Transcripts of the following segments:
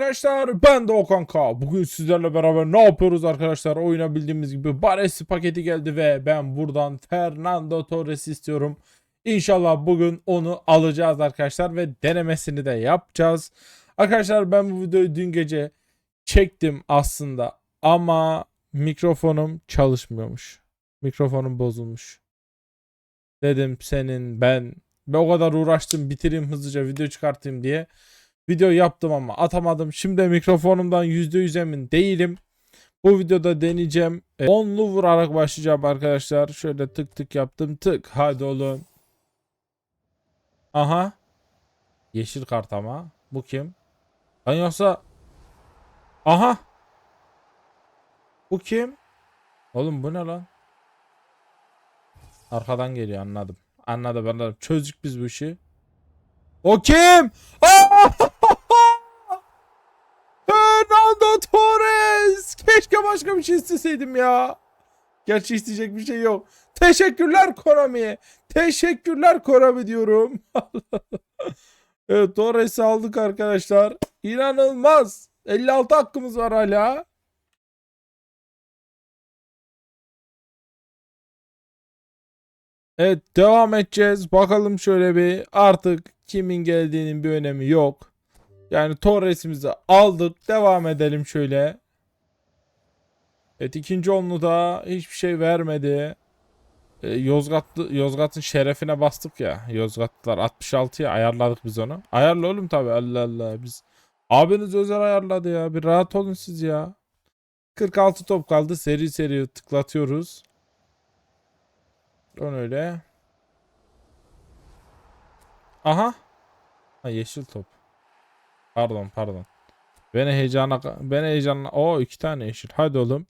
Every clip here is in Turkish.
arkadaşlar ben de Okan K. Bugün sizlerle beraber ne yapıyoruz arkadaşlar? Oyuna bildiğimiz gibi Baresi paketi geldi ve ben buradan Fernando Torres istiyorum. İnşallah bugün onu alacağız arkadaşlar ve denemesini de yapacağız. Arkadaşlar ben bu videoyu dün gece çektim aslında ama mikrofonum çalışmıyormuş. Mikrofonum bozulmuş. Dedim senin ben ben o kadar uğraştım bitireyim hızlıca video çıkartayım diye. Video yaptım ama atamadım. Şimdi mikrofonumdan %100 emin değilim. Bu videoda deneyeceğim. E, Onlu vurarak başlayacağım arkadaşlar. Şöyle tık tık yaptım. Tık. Hadi oğlum. Aha. Yeşil kart ama. Bu kim? Lan yoksa... Aha. Bu kim? Oğlum bu ne lan? Arkadan geliyor anladım. Anladım anladım. Çözdük biz bu işi. O kim? Aa! Keşke başka bir şey isteseydim ya. Gerçi isteyecek bir şey yok. Teşekkürler Konami'ye. Teşekkürler Konami diyorum. evet Torres'i aldık arkadaşlar. İnanılmaz. 56 hakkımız var hala. Evet devam edeceğiz. Bakalım şöyle bir artık kimin geldiğinin bir önemi yok. Yani Torres'imizi aldık. Devam edelim şöyle. Evet ikinci onlu da hiçbir şey vermedi. Ee, Yozgatlı, Yozgat'ın şerefine bastık ya. Yozgatlılar 66'ya ayarladık biz onu. Ayarla oğlum tabi Allah Allah. Biz abiniz özel ayarladı ya. Bir rahat olun siz ya. 46 top kaldı. Seri seri tıklatıyoruz. Ön öyle. Aha. Ha yeşil top. Pardon pardon. Beni heyecana beni heyecana o iki tane yeşil. Hadi oğlum.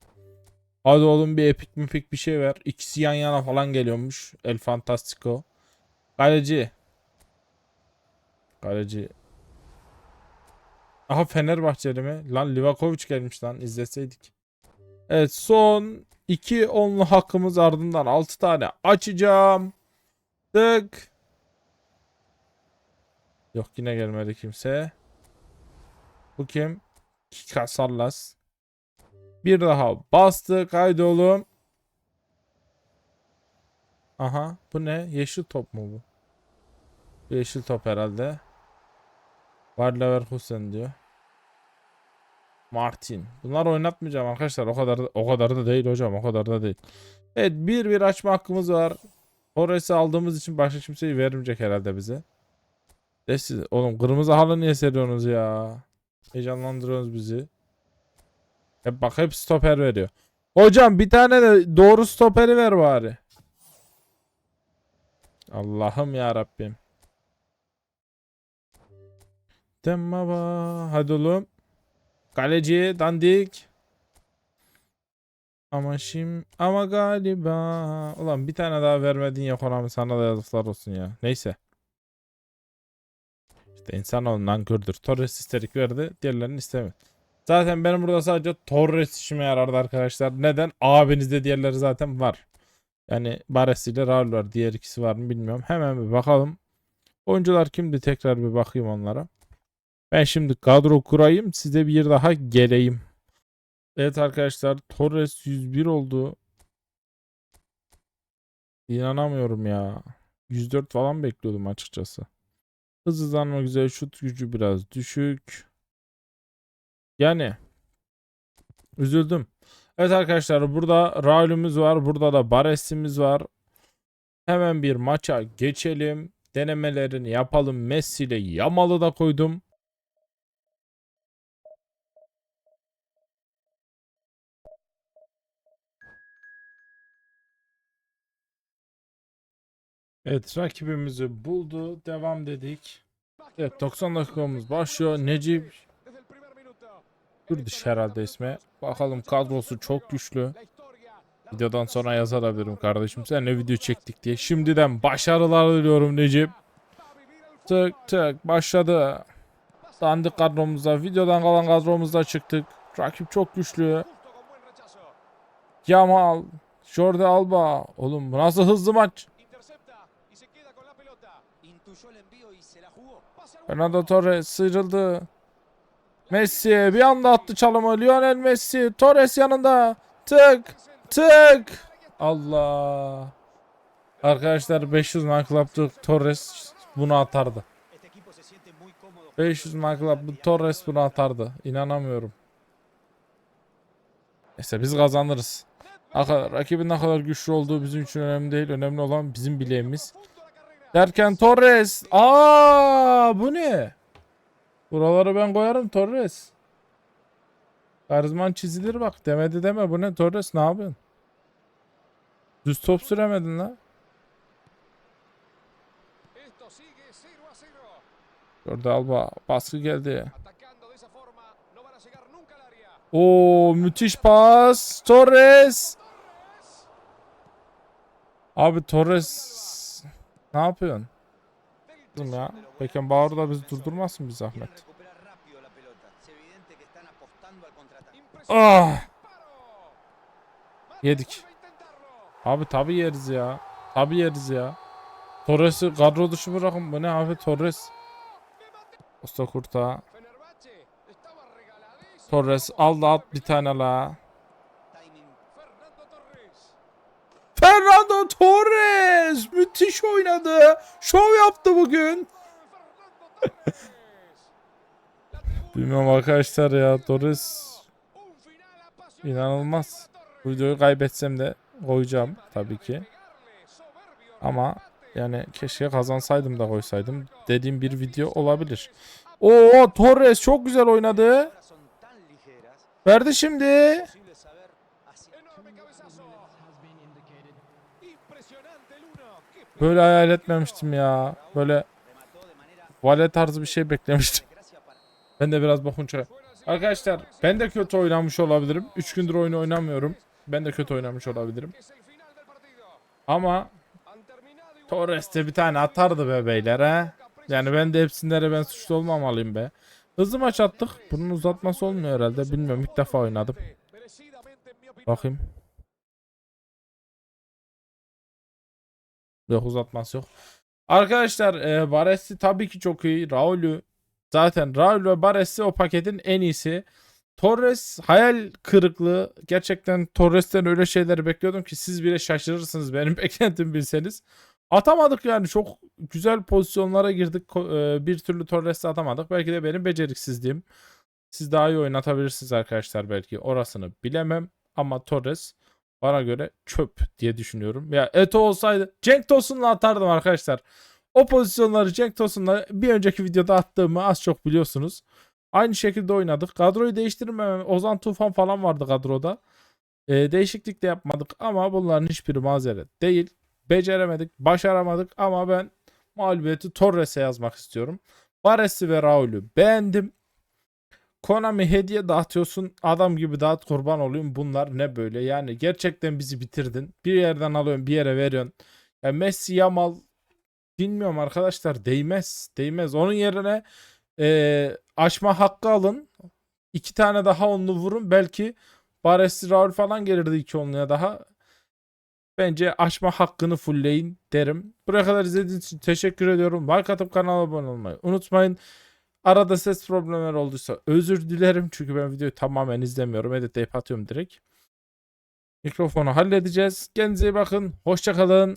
Hadi oğlum bir epik mipik bir şey ver. İkisi yan yana falan geliyormuş. El Fantastico. Kaleci. Kaleci. Aha Fenerbahçeli mi? Lan Livakovic gelmiş lan izleseydik. Evet son 2 onlu hakkımız ardından 6 tane açacağım. Tık. Yok yine gelmedi kimse. Bu kim? Kika Sallas. Bir daha bastık. Haydi oğlum. Aha. Bu ne? Yeşil top mu bu? Bu Yeşil top herhalde. Var Leverkusen diyor. Martin. Bunlar oynatmayacağım arkadaşlar. O kadar da, o kadar da değil hocam. O kadar da değil. Evet bir bir açma hakkımız var. Torres'i aldığımız için başka kimseyi vermeyecek herhalde bize. De siz, oğlum kırmızı halı niye seriyorsunuz ya? Heyecanlandırıyorsunuz bizi. Hep bak hep stoper veriyor. Hocam bir tane de doğru stoperi ver bari. Allah'ım ya Rabbim. Tamam hadi oğlum. Kaleci dandik. Ama şimdi ama galiba ulan bir tane daha vermedin ya Konami sana da yazıklar olsun ya. Neyse. İşte insan olun nankördür. Torres isterik verdi. Diğerlerini istemedi. Zaten benim burada sadece Torres işime yarardı arkadaşlar. Neden? Abinizde diğerleri zaten var. Yani Baresi ile Raul var. Diğer ikisi var mı bilmiyorum. Hemen bir bakalım. Oyuncular kimdi? Tekrar bir bakayım onlara. Ben şimdi kadro kurayım. Size bir daha geleyim. Evet arkadaşlar. Torres 101 oldu. İnanamıyorum ya. 104 falan bekliyordum açıkçası. Hız hızlanma güzel. Şut gücü biraz düşük. Yani üzüldüm. Evet arkadaşlar burada Raul'ümüz var. Burada da Bares'imiz var. Hemen bir maça geçelim. Denemelerini yapalım. Messi ile Yamal'ı da koydum. Evet rakibimizi buldu. Devam dedik. Evet 90 dakikamız başlıyor. Necip Kurdiş herhalde ismi. Bakalım kadrosu çok güçlü. Videodan sonra yazabilirim kardeşim. Sen ne video çektik diye. Şimdiden başarılar diliyorum Necip. Tık tık başladı. Dandik kadromuzda. Videodan kalan kadromuzda çıktık. Rakip çok güçlü. Yamal. Jordi Alba. Oğlum bu nasıl hızlı maç? Fernando Torres sıyrıldı. Messi bir anda attı çalımı. Lionel Messi. Torres yanında. Tık. Tık. Allah. Arkadaşlar 500 man club'da Torres bunu atardı. 500 man club'da Torres bunu atardı. İnanamıyorum. Neyse biz kazanırız. Rakibin ne kadar güçlü olduğu bizim için önemli değil. Önemli olan bizim bileğimiz. Derken Torres. Aa bu ne? Buraları ben koyarım Torres. Karizman çizilir bak. Demedi deme. Bu ne Torres ne yapıyorsun? Düz top süremedin la. Esto sigue 0 a 0. Orada Alba baskı geldi. Oo müthiş pas. Torres. Abi Torres ne yapıyorsun? Ya. Beckenbauer da bizi durdurmasın bir zahmet. Ah yedik. Abi tabi yeriz ya. Tabi yeriz ya. Torres'i kadro dışı bırakın. Bu ne abi Torres. Usta kurta. Torres al da at bir tane la. Timing Fernando Torres. Fernando Torres müthiş oynadı. Şov yaptı bugün. Bilmiyorum arkadaşlar ya Torres inanılmaz. Bu videoyu kaybetsem de koyacağım tabii ki. Ama yani keşke kazansaydım da koysaydım. Dediğim bir video olabilir. Oo Torres çok güzel oynadı. Verdi şimdi. Böyle hayal etmemiştim ya. Böyle vale tarzı bir şey beklemiştim. Ben de biraz bokunça. Arkadaşlar ben de kötü oynamış olabilirim. 3 gündür oyunu oynamıyorum. Ben de kötü oynamış olabilirim. Ama Han terminado igual. Torres de bir tane atardı be beyler ha. Yani ben de hepsinde ben suçlu olmamalıyım be. Hızlı maç attık. Bunun uzatması olmuyor herhalde. Bilmiyorum ilk defa oynadım. Bakayım. Yok uzatması yok. Arkadaşlar e, Baresi tabii ki çok iyi. Raul'ü zaten Raul ve Baresi o paketin en iyisi. Torres hayal kırıklığı. Gerçekten Torres'ten öyle şeyler bekliyordum ki siz bile şaşırırsınız benim beklentim bilseniz. Atamadık yani çok güzel pozisyonlara girdik. E, Bir türlü Torres'i atamadık. Belki de benim beceriksizliğim. Siz daha iyi oynatabilirsiniz arkadaşlar belki. Orasını bilemem. Ama Torres bana göre çöp diye düşünüyorum. Ya Eto olsaydı Cenk Tosun'la atardım arkadaşlar. O pozisyonları Cenk Tosun'la bir önceki videoda attığımı az çok biliyorsunuz. Aynı şekilde oynadık. Kadroyu değiştirmemem. Ozan Tufan falan vardı kadroda. Ee, değişiklik de yapmadık ama bunların hiçbiri mazeret değil. Beceremedik, başaramadık ama ben mağlubiyeti Torres'e yazmak istiyorum. Baresi ve Raul'ü beğendim. Konami hediye dağıtıyorsun adam gibi dağıt kurban olayım bunlar ne böyle? Yani gerçekten bizi bitirdin. Bir yerden alıyorsun bir yere veriyorsun. Ya Messi Yamal bilmiyorum arkadaşlar değmez değmez. Onun yerine eee, açma hakkı alın. İki tane daha onlu vurun. Belki Baresi Raul falan gelirdi iki onluya daha. Bence açma hakkını fullleyin derim. Buraya kadar izlediğiniz için teşekkür ediyorum. Like atıp kanala abone olmayı unutmayın Arada ses problemleri olduysa özür dilerim. Çünkü ben videoyu tamamen izlemiyorum. Editleyip atıyorum direkt. Mikrofonu halledeceğiz. Kendinize iyi bakın. Hoşçakalın.